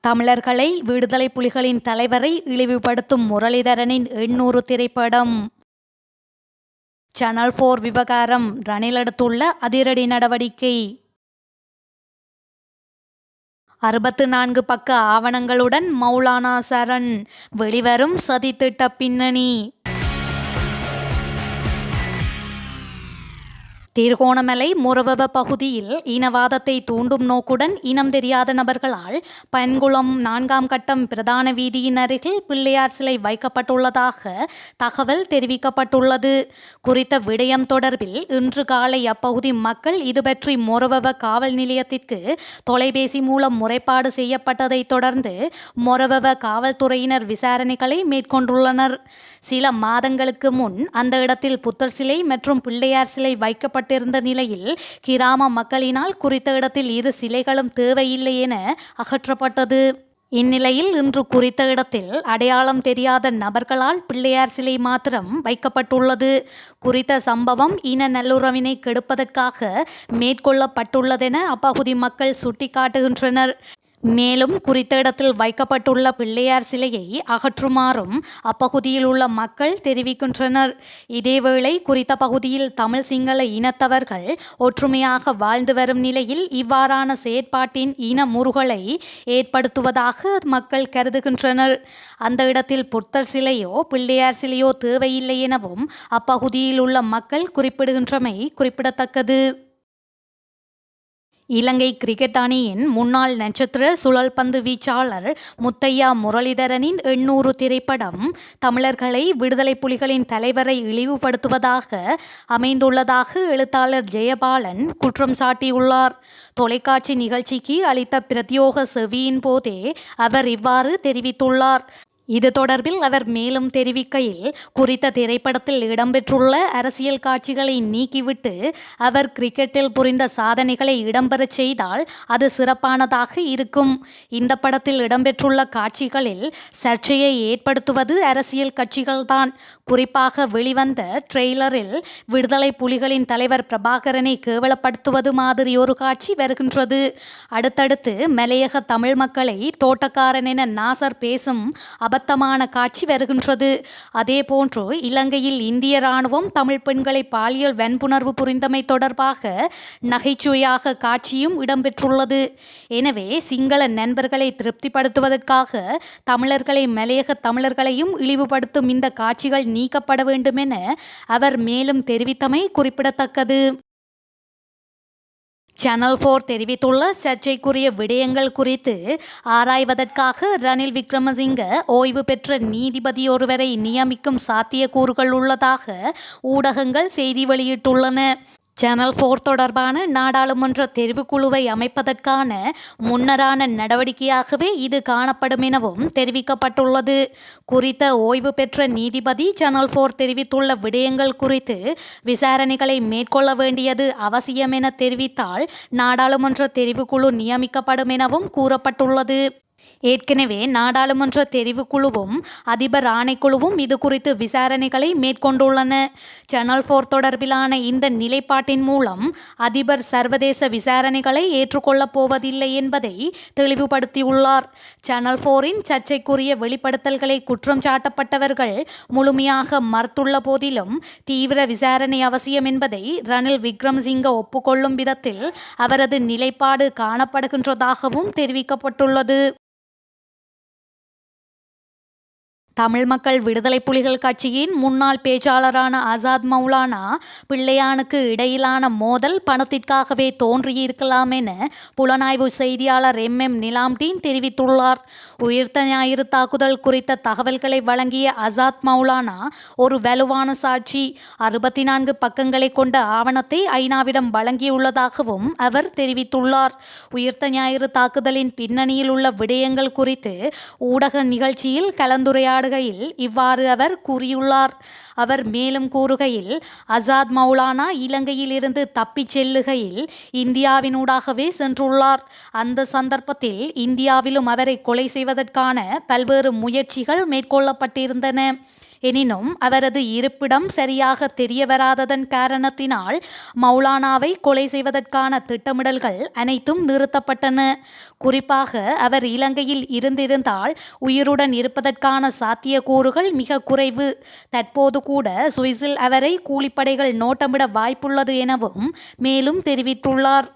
தமிழர்களை விடுதலை புலிகளின் தலைவரை இழிவுபடுத்தும் முரளிதரனின் எண்ணூறு திரைப்படம். சேனல் போர் விவகாரம் ரணில் எடுத்துள்ள அதிரடி நடவடிக்கை. அறுபத்து நான்கு பக்க ஆவணங்களுடன் மௌலானா சரண் வெளிவரும் சதித்திட்ட பின்னணி. திருகோணமலை முரவவ பகுதியில் இனவாதத்தை தூண்டும் நோக்குடன் இனம் தெரியாத நபர்களால் பன்குளம் நான்காம் கட்டம் பிரதான வீதியின் அருகில் பிள்ளையார் சிலை வைக்கப்பட்டுள்ளதாக தகவல் தெரிவிக்கப்பட்டுள்ளது. குறித்த விடயம் தொடர்பில் இன்று காலை அப்பகுதி மக்கள் இதுபற்றி மொரவவ காவல் நிலையத்திற்கு தொலைபேசி மூலம் முறைப்பாடு செய்யப்பட்டதைத் தொடர்ந்து மொரவவ காவல்துறையினர் விசாரணைகளை மேற்கொண்டுள்ளனர். சில மாதங்களுக்கு முன் அந்த இடத்தில் புத்தர் சிலை மற்றும் பிள்ளையார் சிலை வைக்கப்பட்ட வைக்கப்பட்டிருந்த நிலையில் கிராம மக்களினால் குறித்த இடத்தில் இரு சிலைகளும் தேவையில்லை என அகற்றப்பட்டது. இந்நிலையில் இன்று குறித்த இடத்தில் அடையாளம் தெரியாத நபர்களால் பிள்ளையார் சிலை மாத்திரம் வைக்கப்பட்டுள்ளது. குறித்த சம்பவம் இன நல்லுறவினை கெடுப்பதற்காக மேற்கொள்ளப்பட்டுள்ளதென அப்பகுதி மக்கள் சுட்டிக்காட்டுகின்றனர். மேலும் குறித்த இடத்தில் வைக்கப்பட்டுள்ள பிள்ளையார் சிலையை அகற்றுமாறும் அப்பகுதியில் உள்ள மக்கள் தெரிவிக்கின்றனர். இதேவேளை குறித்த பகுதியில் தமிழ் சிங்கள இனத்தவர்கள் ஒற்றுமையாக வாழ்ந்து வரும் நிலையில் இவ்வாறான செயற்பாட்டின் இன முறுகலை ஏற்படுத்துவதாக மக்கள் கருதுகின்றனர். அந்த இடத்தில் புத்தர் சிலையோ பிள்ளையார் சிலையோ தேவையில்லை எனவும் அப்பகுதியில் உள்ள மக்கள் குறிப்பிடுகின்றமை குறிப்பிடத்தக்கது. இலங்கை கிரிக்கெட் அணியின் முன்னாள் நட்சத்திர சுழல்பந்து வீச்சாளர் முத்தையா முரளிதரனின் எண்ணூறு திரைப்படம் தமிழர்களை விடுதலை புலிகளின் தலைவரை இழிவுபடுத்துவதாக அமைந்துள்ளதாக எழுத்தாளர் ஜெயபாலன் குற்றம் சாட்டியுள்ளார். தொலைக்காட்சி நிகழ்ச்சிக்கு அளித்த பிரத்யோக செவியின் போதே அவர் இவ்வாறு தெரிவித்துள்ளார். இது தொடர்பில் அவர் மேலும் தெரிவிக்கையில் குறித்த திரைப்படத்தில் இடம்பெற்றுள்ள அரசியல் காட்சிகளை நீக்கிவிட்டு அவர் கிரிக்கெட்டில் புரிந்த சாதனைகளை இடம்பெறச் செய்தால் அது சிறப்பானதாக இருக்கும். இந்த படத்தில் இடம்பெற்றுள்ள காட்சிகளில் சர்ச்சையை ஏற்படுத்துவது அரசியல் கட்சிகள்தான். குறிப்பாக வெளிவந்த ட்ரெய்லரில் விடுதலை புலிகளின் தலைவர் பிரபாகரனை கேவலப்படுத்துவது மாதிரி ஒரு காட்சி வருகின்றது. அடுத்தடுத்து மலையக தமிழ் மக்களை தோட்டக்காரன் என நாசர் பேசும் அப அபத்தமான காட்சி வருகின்றது. அதே போன்று இலங்கையில் இந்திய ராணுவம் தமிழ் பெண்களை பாலியல் வன்புணர்வு புரிந்தமை தொடர்பாக நகைச்சுவையாக காட்சியும் இடம்பெற்றுள்ளது. எனவே சிங்கள நண்பர்களை திருப்திப்படுத்துவதற்காக தமிழர்களை மலையக தமிழர்களையும் இழிவுபடுத்தும் இந்த காட்சிகள் நீக்கப்பட வேண்டும் என அவர் மேலும் தெரிவித்தமை குறிப்பிடத்தக்கது. சேனல் ஃபோர் தெரிவித்துள்ள சர்ச்சைக்குரிய விடயங்கள் குறித்து ஆராய்வதற்காக ரணில் விக்ரமசிங்க ஓய்வு பெற்ற நீதிபதி ஒருவரை நியமிக்கும் சாத்தியக்கூறுகள் உள்ளதாக ஊடகங்கள் செய்தி வெளியிட்டுள்ளன. சேனல் ஃபோர் தொடர்பான நாடாளுமன்ற தெரிவுக்குழுவை அமைப்பதற்கான முன்னரான நடவடிக்கையாகவே இது காணப்படும் எனவும் தெரிவிக்கப்பட்டுள்ளது. குறித்த ஓய்வு பெற்ற நீதிபதி சேனல் ஃபோர் தெரிவித்துள்ள விடயங்கள் குறித்து விசாரணைகளை மேற்கொள்ள வேண்டியது அவசியம் என தெரிவித்தால் நாடாளுமன்ற தெரிவுக்குழு நியமிக்கப்படும் எனவும் கூறப்பட்டுள்ளது. ஏற்கனவே நாடாளுமன்ற தெரிவுக்குழுவும் அதிபர் ஆணைக்குழுவும் இது குறித்து விசாரணைகளை மேற்கொண்டுள்ளன. சேனல் ஃபோர் தொடர்பிலான இந்த நிலைப்பாட்டின் மூலம் அதிபர் சர்வதேச விசாரணைகளை ஏற்றுக்கொள்ளப் போவதில்லை என்பதை தெளிவுபடுத்தியுள்ளார். சேனல் ஃபோரின் சர்ச்சைக்குரிய வெளிப்படுத்தல்களை குற்றம் சாட்டப்பட்டவர்கள் முழுமையாக மறுத்துள்ள போதிலும் தீவிர விசாரணை அவசியம் என்பதை ரணில் விக்ரம்சிங்க ஒப்புக்கொள்ளும் விதத்தில் அவரது நிலைப்பாடு காணப்படுகின்றதாகவும் தெரிவிக்கப்பட்டுள்ளது. தமிழ் மக்கள் விடுதலை புலிகள் கட்சியின் முன்னாள் பேச்சாளரான ஆசாத் மௌலானா பிள்ளையானுக்கு இடையிலான மோதல் பணத்திற்காகவே தோன்றியிருக்கலாம் என புலனாய்வு செய்தியாளர் எம் எம் நிலாம்டீன் தெரிவித்துள்ளார். உயிர்த்த ஞாயிறு தாக்குதல் குறித்த தகவல்களை வழங்கிய ஆசாத் மௌலானா ஒரு வலுவான சாட்சி. அறுபத்தி நான்கு பக்கங்களை கொண்ட ஆவணத்தை ஐநாவிடம் வழங்கியுள்ளதாகவும் அவர் தெரிவித்துள்ளார். உயிர்த்த ஞாயிறு தாக்குதலின் பின்னணியில் உள்ள விடயங்கள் குறித்து ஊடக நிகழ்ச்சியில் கலந்துரையாடு வருகையில் இவ்வாறு அவர் கூறியுள்ளார். அவர் மேலும் கூறுகையில் அசாத் மௌலானா இலங்கையிலிருந்து தப்பிச் செல்லுகையில் இந்தியாவினூடாகவே சென்றுள்ளார். அந்த சந்தர்ப்பத்தில் இந்தியாவிலும் அவரை கொலை செய்வதற்கான பல்வேறு முயற்சிகள் மேற்கொள்ளப்பட்டிருந்தன. எனினும் அவரது இருப்பிடம் சரியாக தெரியவராததன் காரணத்தினால் மௌலானாவை கொலை செய்வதற்கான திட்டமிடல்கள் அனைத்தும் நிறுத்தப்பட்டன. குறிப்பாக அவர் இலங்கையில் இருந்திருந்தால் உயிருடன் இருப்பதற்கான சாத்தியக்கூறுகள் மிக குறைவு. தற்போது கூட சுவிஸில் அவரை கூலிப்படைகள் நோட்டமிட வாய்ப்புள்ளது எனவும் மேலும் தெரிவித்துள்ளார்.